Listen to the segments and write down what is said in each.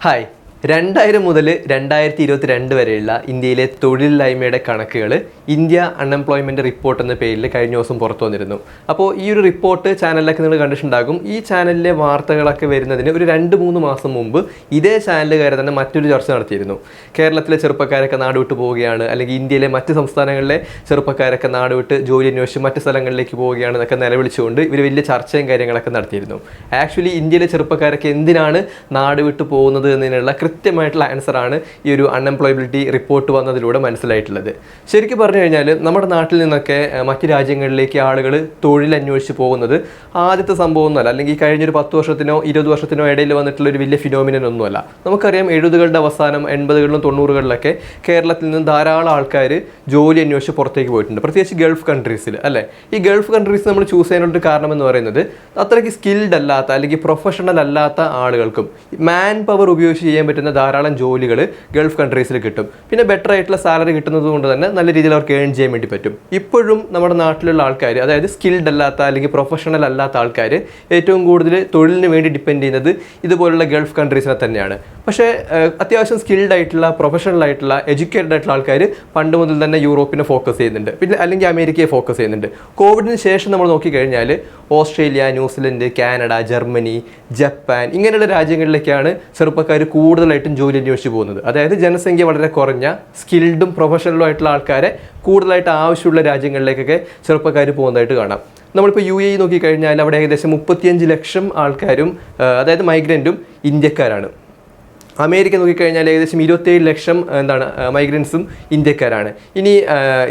Hi, രണ്ടായിരം മുതൽ രണ്ടായിരത്തി ഇരുപത്തി രണ്ട് വരെയുള്ള ഇന്ത്യയിലെ തൊഴിലില്ലായ്മയുടെ കണക്കുകൾ ഇന്ത്യ അൺഎംപ്ലോയ്മെന്റ് റിപ്പോർട്ട് എന്ന പേരിൽ കഴിഞ്ഞ ദിവസം പുറത്തു വന്നിരുന്നു. അപ്പോൾ ഈ ഒരു റിപ്പോർട്ട് ചാനലിലൊക്കെ നിങ്ങൾ കണ്ടിട്ടുണ്ടാകും. ഈ ചാനലിലെ വാർത്തകളൊക്കെ വരുന്നതിന് ഒരു രണ്ട് മൂന്ന് മാസം മുമ്പ് ഇതേ ചാനലുകാരെ തന്നെ മറ്റൊരു ചർച്ച നടത്തിയിരുന്നു. കേരളത്തിലെ ചെറുപ്പക്കാരൊക്കെ നാടുവിട്ട് പോവുകയാണ് അല്ലെങ്കിൽ ഇന്ത്യയിലെ മറ്റ് സംസ്ഥാനങ്ങളിലെ ചെറുപ്പക്കാരൊക്കെ നാടുവിട്ട് ജോലി അന്വേഷിച്ച് മറ്റ് സ്ഥലങ്ങളിലേക്ക് പോവുകയാണ് എന്നൊക്കെ നിലവിളിച്ചുകൊണ്ട് ഇവർ വലിയ ചർച്ചയും കാര്യങ്ങളൊക്കെ നടത്തിയിരുന്നു. ആക്ച്വലി ഇന്ത്യയിലെ ചെറുപ്പക്കാരൊക്കെ എന്തിനാണ് നാട് വിട്ട് പോകുന്നത് എന്നതിനുള്ള കൃത്യമായിട്ടുള്ള ആൻസറാണ് ഈ ഒരു അൺഎംപ്ലോയബിലിറ്റി റിപ്പോർട്ട് വന്നതിലൂടെ മനസ്സിലായിട്ടുള്ളത്. ശരിക്കും പറഞ്ഞു കഴിഞ്ഞാൽ നമ്മുടെ നാട്ടിൽ നിന്നൊക്കെ മറ്റ് രാജ്യങ്ങളിലേക്ക് ആളുകൾ തൊഴിലന്വേഷിച്ച് പോകുന്നത് ആദ്യത്തെ സംഭവമൊന്നുമല്ല. അല്ലെങ്കിൽ കഴിഞ്ഞൊരു പത്ത് വർഷത്തിനോ ഇരുപത് വർഷത്തിനോ ഇടയിൽ വന്നിട്ടുള്ള ഒരു വലിയ ഫിനോമിനൻ ഒന്നുമല്ല. നമുക്കറിയാം എഴുപതുകളുടെ അവസാനം എൺപതുകളിലും തൊണ്ണൂറുകളിലൊക്കെ കേരളത്തിൽ നിന്ന് ധാരാളം ആൾക്കാർ ജോലി അന്വേഷിച്ച് പുറത്തേക്ക് പോയിട്ടുണ്ട്. പ്രത്യേകിച്ച് ഗൾഫ് കൺട്രീസിൽ അല്ലേ? ഈ ഗൾഫ് കൺട്രീസ് നമ്മൾ ചൂസ് ചെയ്യാനുള്ള കാരണം എന്ന് പറയുന്നത് അത്രയ്ക്ക് സ്കിൽഡ് അല്ലാത്ത അല്ലെങ്കിൽ പ്രൊഫഷണൽ അല്ലാത്ത ആളുകൾക്കും മാൻ പവർ ഉപയോഗിച്ച് ചെയ്യാൻ പറ്റുന്ന ധാരാളം ജോലികൾ ഗൾഫ് കൺട്രീസിൽ കിട്ടും. പിന്നെ ബെറ്റർ ആയിട്ടുള്ള സാലറി കിട്ടുന്നത് കൊണ്ട് തന്നെ നല്ല രീതിയിൽ അവർക്ക് ഏൺ ചെയ്യാൻ വേണ്ടി പറ്റും. ഇപ്പോഴും നമ്മുടെ നാട്ടിലുള്ള ആൾക്കാർ അതായത് സ്കിൽഡ് അല്ലാത്ത അല്ലെങ്കിൽ പ്രൊഫഷണൽ അല്ലാത്ത ആൾക്കാർ ഏറ്റവും കൂടുതൽ തൊഴിലിന് വേണ്ടി ഡിപ്പെൻഡ് ചെയ്യുന്നത് ഇതുപോലുള്ള ഗൾഫ് കൺട്രീസിനെ തന്നെയാണ്. പക്ഷേ അത്യാവശ്യം സ്കിൽഡ് ആയിട്ടുള്ള പ്രൊഫഷണൽ ആയിട്ടുള്ള എഡ്യൂക്കേറ്റഡ് ആയിട്ടുള്ള ആൾക്കാർ പണ്ട് മുതൽ തന്നെ യൂറോപ്പിനെ ഫോക്കസ് ചെയ്യുന്നുണ്ട്. പിന്നെ അല്ലെങ്കിൽ അമേരിക്കയെ ഫോക്കസ് ചെയ്യുന്നുണ്ട്. കോവിഡിന് ശേഷം നമ്മൾ നോക്കിക്കഴിഞ്ഞാൽ Australia New Zealand Canada Germany Japan ഇങ്ങനെയുള്ള രാജ്യങ്ങളിലേക്കാണ് ചെറുപ്പക്കാർ കൂടുതലായിട്ടും ജോലി അന്വേഷിച്ച് പോകുന്നത്. അതായത് ജനസംഖ്യ വളരെ കുറഞ്ഞ സ്കിൽഡും പ്രൊഫഷണലും ആയിട്ടുള്ള ആൾക്കാരെ കൂടുതലായിട്ട് ആവശ്യമുള്ള രാജ്യങ്ങളിലേക്കൊക്കെ ചെറുപ്പക്കാർ പോകുന്നതായിട്ട് കാണാം. നമ്മളിപ്പോൾ യു എ നോക്കിക്കഴിഞ്ഞാൽ അവിടെ ഏകദേശം മുപ്പത്തിയഞ്ച് ലക്ഷം ആൾക്കാരും അതായത് മൈഗ്രന്റും ഇന്ത്യക്കാരാണ്. അമേരിക്ക നോക്കിക്കഴിഞ്ഞാൽ ഏകദേശം ഇരുപത്തേഴ് ലക്ഷം എന്താണ് മൈഗ്രൻസും ഇന്ത്യക്കാരാണ്. ഇനി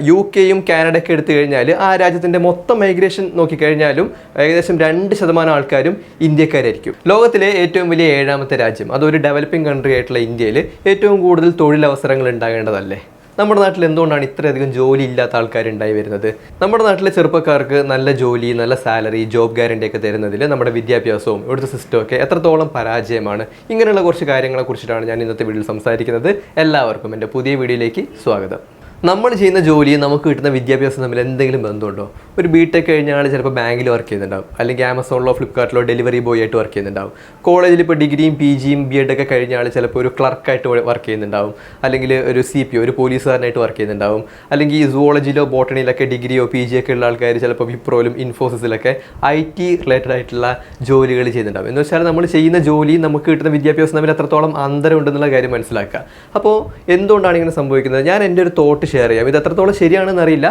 യു കെയും കാനഡയൊക്കെ എടുത്തു കഴിഞ്ഞാൽ ആ രാജ്യത്തിന്റെ മൊത്തം മൈഗ്രേഷൻ നോക്കിക്കഴിഞ്ഞാലും ഏകദേശം രണ്ട് ശതമാനം ആൾക്കാരും ഇന്ത്യക്കാരായിരിക്കും. ലോകത്തിലെ ഏറ്റവും വലിയ ഏഴാമത്തെ രാജ്യം അതൊരു ഡെവലപ്പിംഗ് കൺട്രി ആയിട്ടുള്ള ഇന്ത്യയിൽ ഏറ്റവും കൂടുതൽ തൊഴിലവസരങ്ങൾ ഉണ്ടാകേണ്ടതല്ലേ? നമ്മുടെ നാട്ടിൽ എന്തുകൊണ്ടാണ് ഇത്രയധികം ജോലി ഇല്ലാത്ത ആൾക്കാർ ഉണ്ടായി വരുന്നത്? നമ്മുടെ നാട്ടിലെ ചെറുപ്പക്കാർക്ക് നല്ല ജോലി നല്ല സാലറി ജോബ് ഗ്യാരണ്ടി ഒക്കെ തരുന്നതിൽ നമ്മുടെ വിദ്യാഭ്യാസവും ഇവിടുത്തെ സിസ്റ്റം ഒക്കെ എത്രത്തോളം പരാജയമാണ്? ഇങ്ങനെയുള്ള കുറച്ച് കാര്യങ്ങളെ കുറിച്ചിട്ടാണ് ഞാൻ ഇന്നത്തെ വീഡിയോയിൽ സംസാരിക്കുന്നത്. എല്ലാവർക്കും എന്റെ പുതിയ വീഡിയോയിലേക്ക് സ്വാഗതം. നമ്മൾ ചെയ്യുന്ന ജോലിയും നമുക്ക് കിട്ടുന്ന വിദ്യാഭ്യാസം തമ്മിൽ എന്തെങ്കിലും ബന്ധമുണ്ടോ? ഒരു ബി ടെക് കഴിഞ്ഞ ആൾ ചിലപ്പോൾ ബാങ്കിൽ വർക്ക് ചെയ്യുന്നുണ്ടാവും. അല്ലെങ്കിൽ ആമസോണിലോ ഫ്ലിപ്കാർട്ടിലോ ഡെലിവറി ബോയ് ആയിട്ട് വർക്ക് ചെയ്യുന്നുണ്ടാവും. കോളേജിൽ ഇപ്പോൾ ഡിഗ്രിയും പി ജിയും ബി എഡ് ഒക്കെ കഴിഞ്ഞ ആൾ ചിലപ്പോൾ ഒരു ക്ലർക്കായിട്ട് വർക്ക് ചെയ്യുന്നുണ്ടാവും. അല്ലെങ്കിൽ ഒരു സി പി ഒരു പോലീസുകാരനായിട്ട് വർക്ക് ചെയ്യുന്നുണ്ടാവും. അല്ലെങ്കിൽ സുവോളജിയിലോ ബോട്ടണിയിലൊക്കെ ഡിഗ്രിയോ പി ജി ഒക്കെ ഉള്ള ആൾക്കാർ ചിലപ്പോൾ വിപ്രോയിലും ഇൻഫോസിസിലൊക്കെ ഐ ടി റിലേറ്റഡ് ആയിട്ടുള്ള ജോലികൾ ചെയ്യുന്നുണ്ടാവും. എന്ന് വെച്ചാൽ നമ്മൾ ചെയ്യുന്ന ജോലി നമുക്ക് കിട്ടുന്ന വിദ്യാഭ്യാസം തമ്മിൽ എത്രത്തോളം അന്തരം ഉണ്ടെന്നുള്ള കാര്യം മനസ്സിലാക്കുക. അപ്പോൾ എന്തുകൊണ്ടാണ് ഇങ്ങനെ സംഭവിക്കുന്നത്? ഞാൻ എന്റെ ഒരു തോട്ട് ഷെയർ ചെയ്യാം. ഇത് എത്രത്തോളം ശരിയാണെന്ന് അറിയില്ല.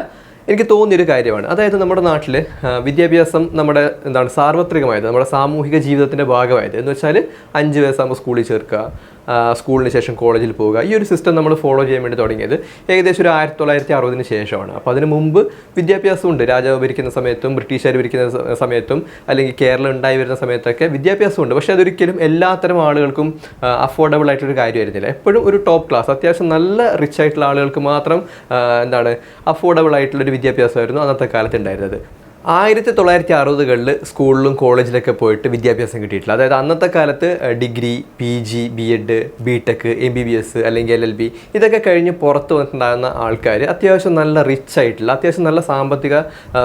എനിക്ക് തോന്നിയൊരു കാര്യമാണ്. അതായത് നമ്മുടെ നാട്ടിൽ വിദ്യാഭ്യാസം നമ്മുടെ എന്താണ് സാർവത്രികമായത് നമ്മുടെ സാമൂഹിക ജീവിതത്തിന്റെ ഭാഗമായത് എന്ന് വെച്ചാൽ അഞ്ച് വയസ്സാകുമ്പോൾ സ്കൂളിൽ ചേർക്കുക സ്കൂളിന് ശേഷം കോളേജിൽ പോവുക. ഈ ഒരു സിസ്റ്റം നമ്മൾ ഫോളോ ചെയ്യാൻ വേണ്ടി തുടങ്ങിയത് ഏകദേശം ഒരു ആയിരത്തി തൊള്ളായിരത്തി അറുപതിന് ശേഷമാണ്. അപ്പോൾ അതിന് മുമ്പ് വിദ്യാഭ്യാസമുണ്ട്. രാജാവ് ഭരിക്കുന്ന സമയത്തും ബ്രിട്ടീഷുകാർ ഭരിക്കുന്ന സമയത്തും അല്ലെങ്കിൽ കേരളം ഉണ്ടായി വരുന്ന സമയത്തൊക്കെ വിദ്യാഭ്യാസം ഉണ്ട് പക്ഷേ അതൊരിക്കലും എല്ലാത്തരം ആളുകൾക്കും അഫോർഡബിൾ ആയിട്ടൊരു കാര്യമായിരുന്നില്ല. എപ്പോഴും ഒരു ടോപ്പ് ക്ലാസ് അത്യാവശ്യം നല്ല റിച്ച് ആയിട്ടുള്ള ആളുകൾക്ക് മാത്രം എന്താണ് അഫോർഡബിൾ ആയിട്ടുള്ളൊരു വിദ്യാഭ്യാസമായിരുന്നു അന്നത്തെ കാലത്ത് ഉണ്ടായിരുന്നത്. ആയിരത്തി തൊള്ളായിരത്തി അറുപതുകളിൽ സ്കൂളിലും കോളേജിലൊക്കെ പോയിട്ട് വിദ്യാഭ്യാസം കിട്ടിയിട്ടില്ല. അതായത് അന്നത്തെ കാലത്ത് degree P G B Ed B Tech M B B S അല്ലെങ്കിൽ എൽ എൽ ബി ഇതൊക്കെ കഴിഞ്ഞ് പുറത്ത് വന്നിട്ടുണ്ടാകുന്ന ആൾക്കാർ അത്യാവശ്യം നല്ല റിച്ച് ആയിട്ടുള്ള അത്യാവശ്യം നല്ല സാമ്പത്തിക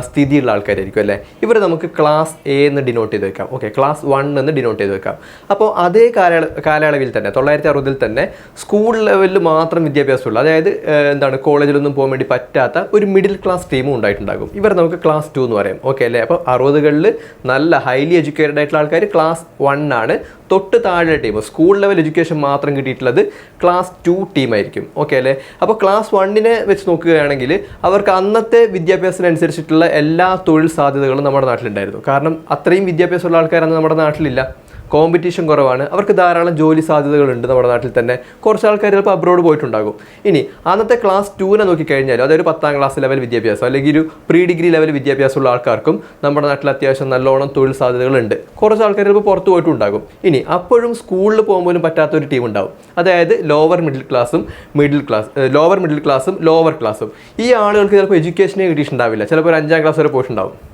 സ്ഥിതിയുള്ള ആൾക്കാരായിരിക്കും അല്ലേ? ഇവർ നമുക്ക് ക്ലാസ് എ എന്ന് ഡിനോട്ട് ചെയ്ത് വെക്കാം. ഓക്കെ ക്ലാസ് വൺ എന്ന് ഡിനോട്ട് ചെയ്ത് വെക്കാം. അപ്പോൾ അതേ കാലയള കാലയളവിൽ തന്നെ തൊള്ളായിരത്തി അറുപതിൽ തന്നെ സ്കൂൾ ലെവലിൽ മാത്രം വിദ്യാഭ്യാസമുള്ളൂ അതായത് എന്താണ് കോളേജിലൊന്നും പോകാൻ വേണ്ടി പറ്റാത്ത ഒരു മിഡിൽ ക്ലാസ് ടീമും ഉണ്ടായിട്ടുണ്ടാകും. ഇവർ നമുക്ക് ക്ലാസ് ടു എന്ന് പറയും. ഓക്കെ അല്ലേ? അപ്പോൾ അറുപതുകളിൽ നല്ല ഹൈലി എഡ്യൂക്കേറ്റഡ് ആയിട്ടുള്ള ആൾക്കാർ ക്ലാസ് വൺ ആണ്. തൊട്ട് താഴെ ടീം സ്കൂൾ ലെവൽ എഡ്യൂക്കേഷൻ മാത്രം കിട്ടിയിട്ടുള്ളത് ക്ലാസ് ടു ടീമായിരിക്കും ഓക്കെ അല്ലേ? അപ്പോൾ ക്ലാസ് വണ്ണിനെ വെച്ച് നോക്കുകയാണെങ്കിൽ അവർക്ക് അന്നത്തെ വിദ്യാഭ്യാസത്തിനനുസരിച്ചിട്ടുള്ള എല്ലാ തൊഴിൽ സാധ്യതകളും നമ്മുടെ നാട്ടിലുണ്ടായിരുന്നു. കാരണം അത്രയും വിദ്യാഭ്യാസമുള്ള ആൾക്കാരാണ് നമ്മുടെ നാട്ടിലില്ല. കോമ്പറ്റീഷൻ കുറവാണ്. അവർക്ക് ധാരാളം ജോലി സാധ്യതകളുണ്ട് നമ്മുടെ നാട്ടിൽ തന്നെ. കുറച്ച് ആൾക്കാർ ചിലപ്പോൾ അബ്രോഡ് പോയിട്ടുണ്ടാകും. ഇനി അന്നത്തെ ക്ലാസ് ടുവിനെ നോക്കിക്കഴിഞ്ഞാൽ അതായത് പത്താം ക്ലാസ് ലെവൽ വിദ്യാഭ്യാസം അല്ലെങ്കിൽ ഒരു പ്രീ ഡിഗ്രി ലെവൽ വിദ്യാഭ്യാസമുള്ള ആൾക്കാർക്കും നമ്മുടെ നാട്ടിൽ അത്യാവശ്യം നല്ലോണം തൊഴിൽ സാധ്യതകളുണ്ട്. കുറച്ച് ആൾക്കാർ ചിലപ്പോൾ പുറത്ത് പോയിട്ടുണ്ടാകും. ഇനി അപ്പോഴും സ്കൂളിൽ പോകുമ്പോഴും പറ്റാത്ത ഒരു ടീം ഉണ്ടാകും അതായത് ലോവർ മിഡിൽ ക്ലാസ്സും മിഡിൽ ക്ലാസ് ലോവർ മിഡിൽ ക്ലാസ്സും ലോവർ ക്ലാസ്സും ഈ ആളുകൾക്ക് ചിലപ്പോൾ എഡ്യൂക്കേഷനെ കിട്ടിയിട്ടുണ്ടാവില്ല. ചിലപ്പോൾ ഒരു അഞ്ചാം ക്ലാസ് വരെ പോയിട്ടുണ്ടാവും.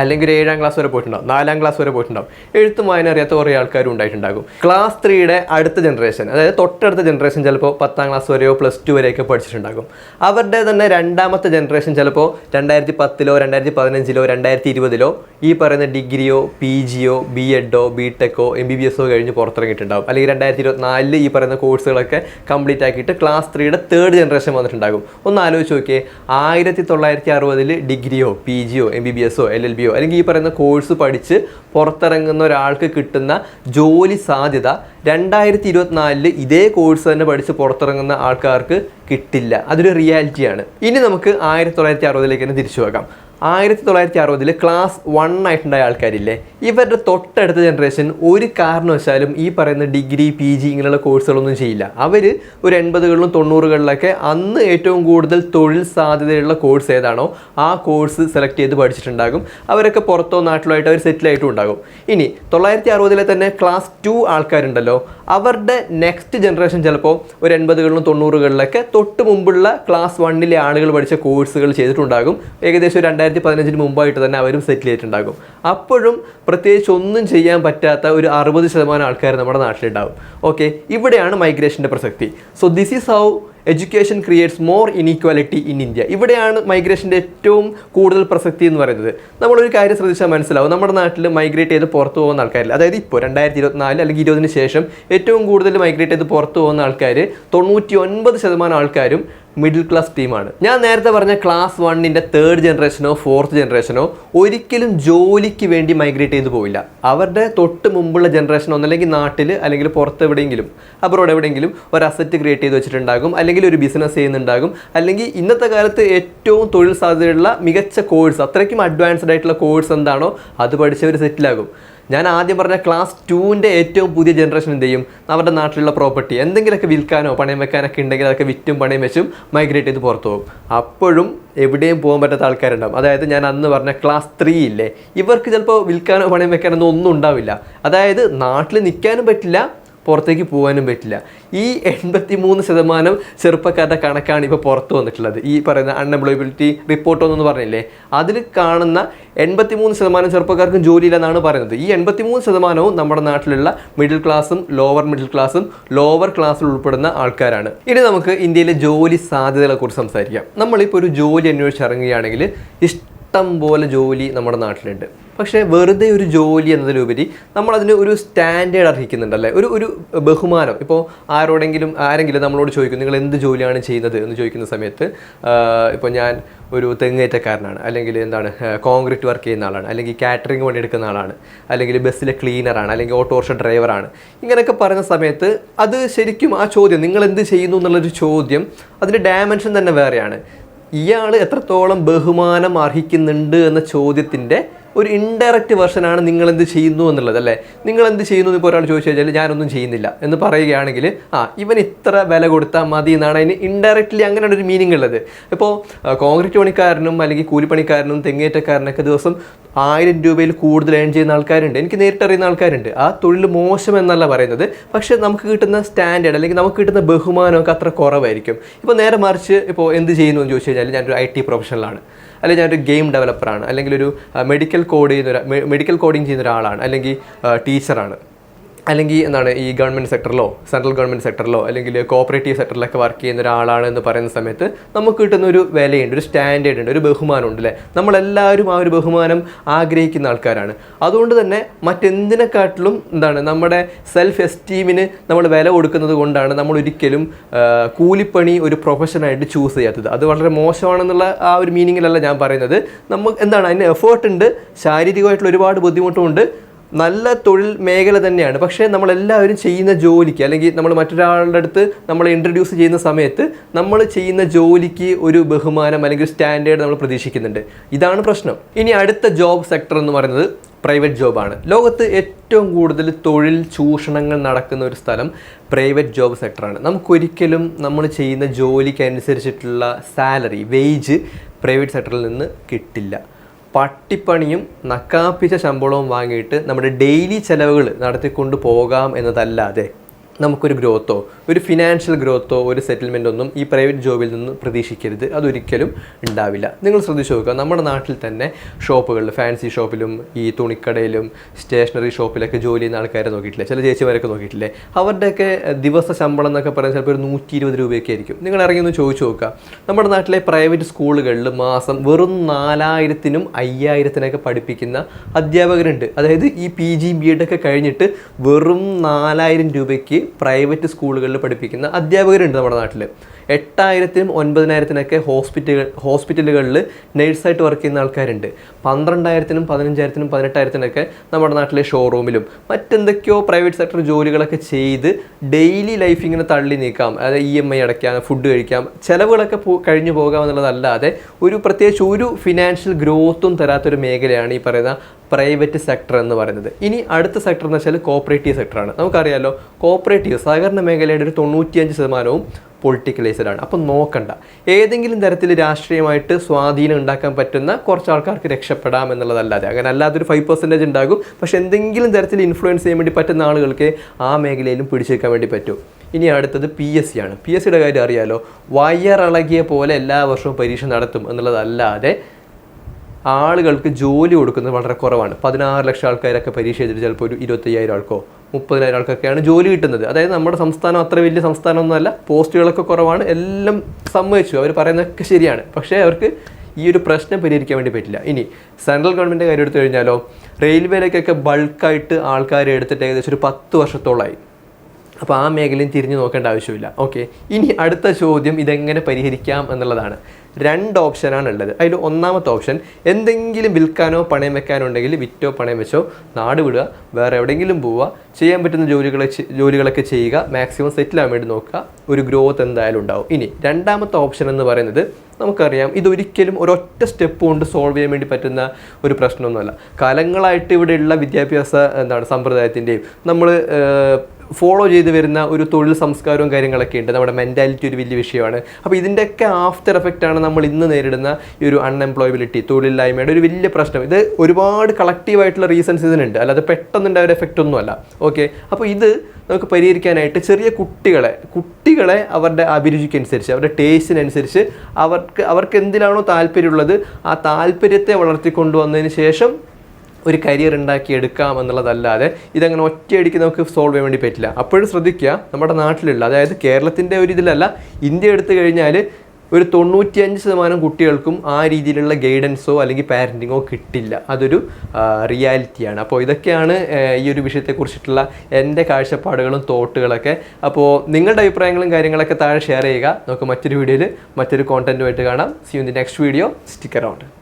അല്ലെങ്കിൽ ഒരു ഏഴാം ക്ലാസ് വരെ പോയിട്ടുണ്ടാവും നാലാം ക്ലാസ് വരെ പോയിട്ടുണ്ടാവും. എഴുത്തും വായന അറിയാത്ത കുറേ ആൾക്കാരും ഉണ്ടായിട്ടുണ്ടാകും. ക്ലാസ് ത്രീയുടെ അടുത്ത ജനറേഷൻ അതായത് തൊട്ടടുത്ത ജനറേഷൻ ചിലപ്പോൾ പത്താം ക്ലാസ് വരെയോ പ്ലസ് ടു വരെയൊക്കെ പഠിച്ചിട്ടുണ്ടാകും. അവരുടെ തന്നെ രണ്ടാമത്തെ ജനറേഷൻ ചിലപ്പോൾ രണ്ടായിരത്തി പത്തിലോ രണ്ടായിരത്തി പതിനഞ്ചിലോ രണ്ടായിരത്തി ഇരുപതിലോ ഈ പറയുന്ന ഡിഗ്രിയോ പി ജിയോ ബി എഡോ ബി ടെക്കോ എം ബി ബി എസോ കഴിഞ്ഞ് പുറത്തിറങ്ങിയിട്ടുണ്ടാകും. അല്ലെങ്കിൽ രണ്ടായിരത്തി ഇരുപത്തിനാലിൽ ഈ പറയുന്ന കോഴ്സുകളൊക്കെ കംപ്ലീറ്റ് ആക്കിയിട്ട് ക്ലാസ് ത്രീയുടെ തേർഡ് ജനറേഷൻ വന്നിട്ടുണ്ടാകും. ഒന്ന് ആലോചിച്ച് നോക്കിയേ ആയിരത്തി തൊള്ളായിരത്തി അറുപതിൽ ഡിഗ്രിയോ പി ജിയോ എം ബി ബി എസോ എൽ എൽ ബിയോ അല്ലെങ്കിൽ ഈ പറയുന്ന കോഴ്സ് പഠിച്ച് പുറത്തിറങ്ങുന്ന ഒരാൾക്ക് കിട്ടുന്ന ജോലി സാധ്യത രണ്ടായിരത്തി ഇരുപത്തിനാലിൽ ഇതേ കോഴ്സ് തന്നെ പഠിച്ച് പുറത്തിറങ്ങുന്ന ആൾക്കാർക്ക് കിട്ടില്ല. അതൊരു റിയാലിറ്റിയാണ് ഇനി നമുക്ക് ആയിരത്തി തൊള്ളായിരത്തി അറുപതിലേക്ക് തന്നെ തിരിച്ചു പോകാം. ആയിരത്തി തൊള്ളായിരത്തി അറുപതിൽ ക്ലാസ് വൺ ആയിട്ടുണ്ടായ ആൾക്കാരില്ലേ? ഇവരുടെ തൊട്ടടുത്ത ജനറേഷൻ ഒരു കാരണവശാലും ഈ പറയുന്ന ഡിഗ്രി പി ജി ഇങ്ങനെയുള്ള കോഴ്സുകളൊന്നും ചെയ്യില്ല. അവർ ഒരു എൺപതുകളിലും തൊണ്ണൂറുകളിലൊക്കെ അന്ന് ഏറ്റവും കൂടുതൽ തൊഴിൽ സാധ്യതയുള്ള കോഴ്സ് ഏതാണോ ആ കോഴ്സ് സെലക്ട് ചെയ്ത് പഠിച്ചിട്ടുണ്ടാകും. അവരൊക്കെ പുറത്തോ നാട്ടിലോ ആയിട്ട് അവർ സെറ്റിൽ ആയിട്ടും ഉണ്ടാകും. ഇനി തൊള്ളായിരത്തി അറുപതിലെ തന്നെ ക്ലാസ് ടു ആൾക്കാരുണ്ടല്ലോ. അവരുടെ നെക്സ്റ്റ് ജനറേഷൻ ചിലപ്പോൾ ഒരു എൺപതുകളിലും തൊണ്ണൂറുകളിലൊക്കെ തൊട്ട് മുമ്പുള്ള ക്ലാസ് വണ്ണിലെ ആളുകൾ പഠിച്ച കോഴ്സുകൾ ചെയ്തിട്ടുണ്ടാകും. ഏകദേശം ഒരു രണ്ടായിരത്തി പതിനഞ്ചിന് മുമ്പായിട്ട് തന്നെ അവരും സെറ്റിൽ ചെയ്തിട്ടുണ്ടാകും. അപ്പോഴും പ്രത്യേകിച്ച് ഒന്നും ചെയ്യാൻ പറ്റാത്ത ഒരു അറുപത് ശതമാനം ആൾക്കാർ നമ്മുടെ നാട്ടിലുണ്ടാകും ഓക്കെ ഇവിടെയാണ് മൈഗ്രേഷന്റെ പ്രസക്തി. So this is how education creates more inequality in India ഇവിടെയാണ് മൈഗ്രേഷന്റെ ഏറ്റവും കൂടുതൽ പ്രസക്തി എന്ന് പറയുന്നത്. നമ്മളൊരു കാര്യം ശ്രദ്ധിച്ചാൽ മനസ്സിലാവും. നമ്മുടെ നാട്ടിൽ മൈഗ്രേറ്റ് ചെയ്ത് പുറത്തു പോകുന്ന ആൾക്കാരില്ല. അതായത് ഇപ്പോൾ രണ്ടായിരത്തി ഇരുപത്തിനാല് അല്ലെങ്കിൽ ഇരുപതിന് ശേഷം ഏറ്റവും കൂടുതൽ മൈഗ്രേറ്റ് ചെയ്ത് പുറത്തു പോകുന്ന ആൾക്കാർ തൊണ്ണൂറ്റി ഒൻപത് ശതമാനം ആൾക്കാരും മിഡിൽ ക്ലാസ് ടീമാണ് ഞാൻ നേരത്തെ പറഞ്ഞ ക്ലാസ് വണ്ണിന്റെ തേർഡ് ജനറേഷനോ ഫോർത്ത് ജനറേഷനോ ഒരിക്കലും ജോലിക്ക് വേണ്ടി മൈഗ്രേറ്റ് ചെയ്ത് പോയില്ല അവരുടെ തൊട്ട് മുമ്പുള്ള ജനറേഷൻ ഒന്നല്ലെങ്കിൽ നാട്ടിൽ അല്ലെങ്കിൽ പുറത്ത് എവിടെയെങ്കിലും അബ്രോഡ് എവിടെയെങ്കിലും ഒരു അസറ്റ് ക്രിയേറ്റ് ചെയ്ത് വെച്ചിട്ടുണ്ടാകും. അല്ലെങ്കിൽ ഒരു ബിസിനസ് ചെയ്യുന്നുണ്ടാകും. അല്ലെങ്കിൽ ഇന്നത്തെ കാലത്ത് ഏറ്റവും തൊഴിൽ സാധ്യതയുള്ള മികച്ച കോഴ്സ് അത്രയ്ക്കും അഡ്വാൻസ്ഡ് ആയിട്ടുള്ള കോഴ്സ് എന്താണോ അത് പഠിച്ചവർ സെറ്റിലാകും ഞാൻ ആദ്യം പറഞ്ഞ ക്ലാസ് ടുവിന്റെ ഏറ്റവും പുതിയ ജനറേഷൻ എന്ത് ചെയ്യും? അവരുടെ നാട്ടിലുള്ള പ്രോപ്പർട്ടി എന്തെങ്കിലുമൊക്കെ വിൽക്കാനോ പണയം വെക്കാനൊക്കെ ഉണ്ടെങ്കിൽ അതൊക്കെ വിറ്റും പണയം വെച്ചും മൈഗ്രേറ്റ് ചെയ്ത് പുറത്തു പോകും. അപ്പോഴും എവിടെയും പോകാൻ പറ്റാത്ത ആൾക്കാരുണ്ടാവും. അതായത് ഞാൻ അന്ന് പറഞ്ഞ ക്ലാസ് ത്രീ ഇല്ലേ? ഇവർക്ക് ചിലപ്പോൾ വിൽക്കാനോ പണയം വെക്കാനോ ഒന്നും ഉണ്ടാവില്ല. അതായത് നാട്ടിൽ നിൽക്കാനും പറ്റില്ല പുറത്തേക്ക് പോകാനും പറ്റില്ല. ഈ എൺപത്തി മൂന്ന് ശതമാനം ചെറുപ്പക്കാരുടെ കണക്കാണ് ഇപ്പോൾ പുറത്ത് വന്നിട്ടുള്ളത്. ഈ പറയുന്ന അൺഎംപ്ലോയബിലിറ്റി റിപ്പോർട്ട് ഒന്നെന്ന് പറഞ്ഞില്ലേ? അതിൽ കാണുന്ന എൺപത്തി മൂന്ന് ശതമാനം ചെറുപ്പക്കാർക്കും ജോലിയില്ലെന്നാണ് പറയുന്നത്. ഈ എൺപത്തി മൂന്ന് ശതമാനവും നമ്മുടെ നാട്ടിലുള്ള മിഡിൽ ക്ലാസ്സും ലോവർ മിഡിൽ ക്ലാസ്സും ലോവർ ക്ലാസ്സിൽ ഉൾപ്പെടുന്ന ആൾക്കാരാണ്. ഇനി നമുക്ക് ഇന്ത്യയിലെ ജോലി സാധ്യതകളെക്കുറിച്ച് സംസാരിക്കാം. നമ്മളിപ്പോൾ ഒരു ജോലി അന്വേഷിച്ച് ഇറങ്ങുകയാണെങ്കിൽ ഇഷ്ടം പോലെ ജോലി നമ്മുടെ നാട്ടിലുണ്ട്. പക്ഷേ വെറുതെ ഒരു ജോലി എന്നതിലുപരി നമ്മളതിന് ഒരു സ്റ്റാൻഡേർഡ് അർഹിക്കുന്നുണ്ടല്ലേ ഒരു ഒരു ബഹുമാനം. ഇപ്പോൾ ആരോടെങ്കിലും ആരെങ്കിലും നമ്മളോട് ചോദിക്കും നിങ്ങൾ എന്ത് ജോലിയാണ് ചെയ്യുന്നത്? എന്ന് ചോദിക്കുന്ന സമയത്ത് ഇപ്പോൾ ഞാൻ ഒരു തെങ്ങേറ്റക്കാരനാണ്. അല്ലെങ്കിൽ എന്താണ് കോൺക്രീറ്റ് വർക്ക് ചെയ്യുന്ന ആളാണ്. അല്ലെങ്കിൽ കാറ്ററിംഗ് പണി എടുക്കുന്ന ആളാണ്. അല്ലെങ്കിൽ ബസ്സിലെ ക്ലീനറാണ്. അല്ലെങ്കിൽ ഓട്ടോറിക്ഷ ഡ്രൈവറാണ്. ഇങ്ങനെയൊക്കെ പറയുന്ന സമയത്ത് അത് ശരിക്കും ആ ചോദ്യം നിങ്ങൾ എന്ത് ചെയ്യുന്നു? എന്നുള്ളൊരു ചോദ്യം അതിന്റെ ഡയമെൻഷൻ തന്നെ വേറെയാണ്. ഇയാൾ എത്രത്തോളം ബഹുമാനം അർഹിക്കുന്നുണ്ട് എന്ന ചോദ്യത്തിന്റെ ഒരു ഇൻഡയറക്റ്റ് വെർഷനാണ് നിങ്ങൾ എന്ത് ചെയ്യുന്നു എന്നുള്ളത് അല്ലേ? നിങ്ങൾ എന്ത് ചെയ്യുന്നു ഇപ്പോൾ ഒരാൾ ചോദിച്ചു കഴിഞ്ഞാൽ ഞാനൊന്നും ചെയ്യുന്നില്ല എന്ന് പറയുകയാണെങ്കിൽ ആ ഇവൻ ഇത്ര വില കൊടുത്താൽ മതി എന്നാണ് അതിന് ഇൻഡയറക്റ്റ്ലി അങ്ങനെയാണ് ഒരു മീനിങ് ഉള്ളത്. ഇപ്പോൾ കോൺക്രീറ്റ് പണിക്കാരനും അല്ലെങ്കിൽ കൂലിപ്പണിക്കാരനും തെങ്ങേറ്റക്കാരനൊക്കെ ദിവസം ആയിരം രൂപയിൽ കൂടുതൽ ഏൺ ചെയ്യുന്ന ആൾക്കാരുണ്ട്. എനിക്ക് നേരിട്ട് അറിയുന്ന ആൾക്കാരുണ്ട്. ആ തൊഴിൽ മോശം എന്നല്ല പറയുന്നത്. പക്ഷേ നമുക്ക് കിട്ടുന്ന സ്റ്റാൻഡേർഡ് അല്ലെങ്കിൽ നമുക്ക് കിട്ടുന്ന ബഹുമാനമൊക്കെ അത്ര കുറവായിരിക്കും. ഇപ്പോൾ നേരെ മറിച്ച് ഇപ്പോൾ എന്ത് ചെയ്യുന്നു എന്ന് ചോദിച്ചു കഴിഞ്ഞാൽ ഞാനൊരു ഐ ടി പ്രൊഫഷണലാണ് അല്ലെങ്കിൽ ഞാനൊരു ഗെയിം ഡെവലപ്പറാണ് അല്ലെങ്കിൽ ഒരു മെഡിക്കൽ കോഡ് ചെയ്യുന്ന മെഡിക്കൽ കോഡിങ് ചെയ്യുന്ന ഒരാളാണ്. അല്ലെങ്കിൽ ടീച്ചറാണ് അല്ലെങ്കിൽ എന്താണ് ഈ ഗവൺമെന്റ് സെക്ടറിലോ സെൻട്രൽ ഗവൺമെന്റ് സെക്ടറിലോ അല്ലെങ്കിൽ കോപ്പറേറ്റീവ് സെക്ടറിലൊക്കെ വർക്ക് ചെയ്യുന്ന ഒരാളാണ് എന്ന് പറയുന്ന സമയത്ത് നമുക്ക് കിട്ടുന്ന ഒരു വിലയുണ്ട് ഒരു സ്റ്റാൻഡേർഡ് ഉണ്ട് ഒരു ബഹുമാനം ഉണ്ട് അല്ലേ? നമ്മളെല്ലാവരും ആ ഒരു ബഹുമാനം ആഗ്രഹിക്കുന്ന ആൾക്കാരാണ്. അതുകൊണ്ട് തന്നെ മറ്റെന്തിനെക്കാട്ടിലും എന്താണ് നമ്മുടെ സെൽഫ് എസ്റ്റീമിന് നമ്മൾ വില കൊടുക്കുന്നത് കൊണ്ടാണ് നമ്മൾ ഒരിക്കലും കൂലിപ്പണി ഒരു പ്രൊഫഷനായിട്ട് ചൂസ് ചെയ്യാത്തത്. അത് വളരെ മോശമാണെന്നുള്ള ആ ഒരു മീനിങ്ങിലല്ല ഞാൻ പറയുന്നത്. നമുക്ക് എന്താണ് അതിന് എഫേർട്ട് ഉണ്ട് ശാരീരികമായിട്ടുള്ള ഒരുപാട് ബുദ്ധിമുട്ടുമുണ്ട് നല്ല തൊഴിൽ മേഖല തന്നെയാണ്. പക്ഷേ നമ്മളെല്ലാവരും ചെയ്യുന്ന ജോലിക്ക് അല്ലെങ്കിൽ നമ്മൾ മറ്റൊരാളുടെ അടുത്ത് നമ്മൾ ഇൻട്രൊഡ്യൂസ് ചെയ്യുന്ന സമയത്ത് നമ്മൾ ചെയ്യുന്ന ജോലിക്ക് ഒരു ബഹുമാനം അല്ലെങ്കിൽ സ്റ്റാൻഡേർഡ് നമ്മൾ പ്രതീക്ഷിക്കുന്നുണ്ട്. ഇതാണ് പ്രശ്നം. ഇനി അടുത്ത ജോബ് സെക്ടർ എന്ന് പറയുന്നത് പ്രൈവറ്റ് ജോബാണ് ലോകത്ത് ഏറ്റവും കൂടുതൽ തൊഴിൽ ചൂഷണങ്ങൾ നടക്കുന്ന ഒരു സ്ഥലം പ്രൈവറ്റ് ജോബ് സെക്ടറാണ് നമുക്കൊരിക്കലും നമ്മൾ ചെയ്യുന്ന ജോലിക്കനുസരിച്ചിട്ടുള്ള സാലറി വേജ് പ്രൈവറ്റ് സെക്ടറിൽ നിന്ന് കിട്ടില്ല. പട്ടിപ്പണിയും നക്കാപ്പിച്ച ശമ്പളവും വാങ്ങിയിട്ട് നമ്മുടെ ഡെയിലി ചെലവുകൾ നടത്തിക്കൊണ്ട് പോകാം എന്നതല്ലാതെ നമുക്കൊരു ഗ്രോത്തോ ഒരു ഫിനാൻഷ്യൽ ഗ്രോത്തോ ഒരു സെറ്റിൽമെന്റ് ഒന്നും ഈ പ്രൈവറ്റ് ജോബിൽ നിന്ന് പ്രതീക്ഷിക്കരുത്. അതൊരിക്കലും ഉണ്ടാവില്ല. നിങ്ങൾ ശ്രദ്ധിച്ചു നോക്കുക നമ്മുടെ നാട്ടിൽ തന്നെ ഷോപ്പുകളിൽ ഫാൻസി ഷോപ്പിലും ഈ തുണിക്കടയിലും സ്റ്റേഷനറി ഷോപ്പിലൊക്കെ ജോലി ചെയ്യുന്ന ആൾക്കാരെ നോക്കിയിട്ടില്ലേ? ചില ചേച്ചിമാരൊക്കെ നോക്കിയിട്ടില്ലേ? അവരുടെയൊക്കെ ദിവസ ശമ്പളം എന്നൊക്കെ പറയുന്നത് ചിലപ്പോൾ ഒരു നൂറ്റി ഇരുപത് രൂപയൊക്കെ ആയിരിക്കും. നിങ്ങൾ ഇറങ്ങി ഒന്ന് ചോദിച്ചു നോക്കുക നമ്മുടെ നാട്ടിലെ പ്രൈവറ്റ് സ്കൂളുകളിൽ മാസം വെറും നാലായിരത്തിനും അയ്യായിരത്തിനൊക്കെ പഠിപ്പിക്കുന്ന അധ്യാപകരുണ്ട്. അതായത് ഈ പി ജി ബി എഡ് ഒക്കെ കഴിഞ്ഞിട്ട് വെറും നാലായിരം രൂപയ്ക്ക് പ്രൈവറ്റ് സ്കൂളുകളിൽ പഠിപ്പിക്കുന്ന അധ്യാപകരുണ്ട് നമ്മുടെ നാട്ടിൽ എട്ടായിരത്തിനും ഒൻപതിനായിരത്തിനൊക്കെ ഹോസ്പിറ്റലുകൾ ഹോസ്പിറ്റലുകളിൽ നേഴ്സായിട്ട് വർക്ക് ചെയ്യുന്ന ആൾക്കാരുണ്ട്. പന്ത്രണ്ടായിരത്തിനും പതിനഞ്ചായിരത്തിനും പതിനെട്ടായിരത്തിനൊക്കെ നമ്മുടെ നാട്ടിലെ ഷോറൂമിലും മറ്റെന്തൊക്കെയോ പ്രൈവറ്റ് സെക്ടർ ജോലികളൊക്കെ ചെയ്ത് ഡെയിലി ലൈഫ് ഇങ്ങനെ തള്ളി നീക്കാം. അതായത് ഇ എം ഐ അടയ്ക്കാം ഫുഡ് കഴിക്കാം. ചിലവുകളൊക്കെ കഴിഞ്ഞു പോകാം എന്നുള്ളതല്ലാതെ ഒരു പ്രത്യേകിച്ച് ഒരു ഫിനാൻഷ്യൽ ഗ്രോത്തും തരാത്തൊരു മേഖലയാണ് ഈ പറയുന്ന പ്രൈവറ്റ് സെക്ടർ എന്ന് പറയുന്നത്. ഇനി അടുത്ത സെക്ടർ എന്ന് വെച്ചാൽ കോപ്പറേറ്റീവ് സെക്ടറാണ് നമുക്കറിയാലോ കോപ്പറേറ്റീവ് സഹകരണ മേഖലയുടെ ഒരു തൊണ്ണൂറ്റിയഞ്ച് ശതമാനവും പൊളിറ്റിക്കലൈസ്ഡ് ആണ്. അപ്പം നോക്കണ്ട. ഏതെങ്കിലും തരത്തിൽ രാഷ്ട്രീയമായിട്ട് സ്വാധീനം ഉണ്ടാക്കാൻ പറ്റുന്ന കുറച്ച് ആൾക്കാർക്ക് രക്ഷപ്പെടാം എന്നുള്ളതല്ലാതെ. അങ്ങനെ അല്ലാതൊരു ഫൈവ് പെർസെന്റേജ് ഉണ്ടാകും. പക്ഷെ എന്തെങ്കിലും തരത്തിൽ ഇൻഫ്ലുവൻസ് ചെയ്യാൻ വേണ്ടി പറ്റുന്ന ആളുകൾക്ക് ആ മേഖലയിലും പിടിച്ചെടുക്കാൻ വേണ്ടി പറ്റും. ഇനി അടുത്തത് പി എസ് സി ആണ്. പി എസ് സിയുടെ കാര്യം അറിയാലോ. വയറിളകിയ പോലെ എല്ലാ വർഷവും പരീക്ഷ നടത്തും എന്നുള്ളതല്ലാതെ ആളുകൾക്ക് ജോലി കൊടുക്കുന്നത് വളരെ കുറവാണ്. പതിനാറ് ലക്ഷം ആൾക്കാരൊക്കെ പരീക്ഷ എഴുതിയിട്ട് ചിലപ്പോൾ ഒരു ഇരുപത്തയ്യായിരം ആൾക്കോ മുപ്പതിനായിരം ആൾക്കൊക്കെയാണ് ജോലി കിട്ടുന്നത്. അതായത് നമ്മുടെ സംസ്ഥാനം അത്ര വലിയ സംസ്ഥാനമൊന്നുമല്ല പോസ്റ്റുകളൊക്കെ കുറവാണ് എല്ലാം സമ്മതിച്ചു. അവർ പറയുന്നതൊക്കെ ശരിയാണ്. പക്ഷേ അവർക്ക് ഈ ഒരു പ്രശ്നം പരിഹരിക്കാൻ വേണ്ടി പറ്റില്ല. ഇനി സെൻട്രൽ ഗവൺമെന്റ് കാര്യം എടുത്തു കഴിഞ്ഞാലോ റെയിൽവേയിലേക്കൊക്കെ ബൾക്കായിട്ട് ആൾക്കാരെ എടുത്തിട്ട് ഏകദേശം ഒരു പത്ത് വർഷത്തോളമായി. അപ്പോൾ ആ മേഖലയും തിരിഞ്ഞു നോക്കേണ്ട ആവശ്യമില്ല. ഓക്കെ. ഇനി അടുത്ത ചോദ്യം ഇതെങ്ങനെ പരിഹരിക്കാം എന്നുള്ളതാണ്. രണ്ട് ഓപ്ഷനാണ് ഉള്ളത് അതിൽ ഒന്നാമത്തെ ഓപ്ഷൻ എന്തെങ്കിലും വിൽക്കാനോ പണയം വെക്കാനോ ഉണ്ടെങ്കിൽ വിറ്റോ പണയം വെച്ചോ നാട് വിടുക വേറെ എവിടെയെങ്കിലും പോവുക ചെയ്യാൻ പറ്റുന്ന ജോലികൾ ജോലികളൊക്കെ ചെയ്യുക മാക്സിമം സെറ്റിൽ ആവാൻ വേണ്ടി നോക്കുക ഒരു ഗ്രോത്ത് എന്തായാലും ഉണ്ടാവും. ഇനി രണ്ടാമത്തെ ഓപ്ഷൻ എന്ന് പറയുന്നത് നമുക്കറിയാം ഇതൊരിക്കലും ഒരൊറ്റ സ്റ്റെപ്പ് കൊണ്ട് സോൾവ് ചെയ്യാൻ വേണ്ടി പറ്റുന്ന ഒരു പ്രശ്നമൊന്നുമല്ല. കാലങ്ങളായിട്ട് ഇവിടെയുള്ള വിദ്യാഭ്യാസ എന്താണ് സമ്പ്രദായത്തിന്റെയും നമ്മൾ ഫോളോ ചെയ്ത് വരുന്ന ഒരു തൊഴിൽ സംസ്കാരവും കാര്യങ്ങളൊക്കെ ഉണ്ട്. നമ്മുടെ മെന്റാലിറ്റി ഒരു വലിയ വിഷയമാണ്. അപ്പോൾ ഇതിന്റെയൊക്കെ ആഫ്റ്റർ എഫക്റ്റാണ് നമ്മൾ ഇന്ന് നേരിടുന്ന ഈ ഒരു അൺഎംപ്ലോയബിലിറ്റി തൊഴിലില്ലായ്മയുടെ ഒരു വലിയ പ്രശ്നം. ഇത് ഒരുപാട് കളക്റ്റീവായിട്ടുള്ള റീസൺസ് ഇതിനുണ്ട്. അല്ലാതെ പെട്ടെന്നുണ്ടായ ഒരു എഫക്റ്റ് ഒന്നുമല്ല. ഓക്കെ അപ്പോൾ ഇത് നമുക്ക് പരിഹരിക്കാനായിട്ട് ചെറിയ കുട്ടികളെ കുട്ടികളെ അവരുടെ അഭിരുചിക്കനുസരിച്ച് അവരുടെ ടേസ്റ്റിനനുസരിച്ച് അവർക്ക് അവർക്ക് എന്തിലാണോ താല്പര്യമുള്ളത് ആ താല്പര്യത്തെ വളർത്തിക്കൊണ്ടുവന്നതിന് ശേഷം ഒരു കരിയർ ഉണ്ടാക്കി എടുക്കാം എന്നുള്ളതല്ലാതെ ഇതങ്ങനെ ഒറ്റയടിക്ക് നമുക്ക് സോൾവ് ചെയ്യാൻ വേണ്ടി പറ്റില്ല. അപ്പോഴും ശ്രദ്ധിക്കുക നമ്മുടെ നാട്ടിലുള്ള അതായത് കേരളത്തിന്റെ ഒരു ഇതിലല്ല ഇന്ത്യ എടുത്തു കഴിഞ്ഞാൽ ഒരു തൊണ്ണൂറ്റിയഞ്ച് ശതമാനം കുട്ടികൾക്കും ആ രീതിയിലുള്ള ഗൈഡൻസോ അല്ലെങ്കിൽ പാരന്റിങ്ങോ കിട്ടില്ല. അതൊരു റിയാലിറ്റിയാണ് അപ്പോൾ ഇതൊക്കെയാണ് ഈ ഒരു വിഷയത്തെക്കുറിച്ചിട്ടുള്ള എന്റെ കാഴ്ചപ്പാടുകളും തോട്ടുകളൊക്കെ. അപ്പോൾ നിങ്ങളുടെ അഭിപ്രായങ്ങളും കാര്യങ്ങളൊക്കെ താഴെ ഷെയർ ചെയ്യുക. നമുക്ക് മറ്റൊരു വീഡിയോയിൽ മറ്റൊരു കോണ്ടന്റുമായിട്ട് കാണാം. See you the next video stick around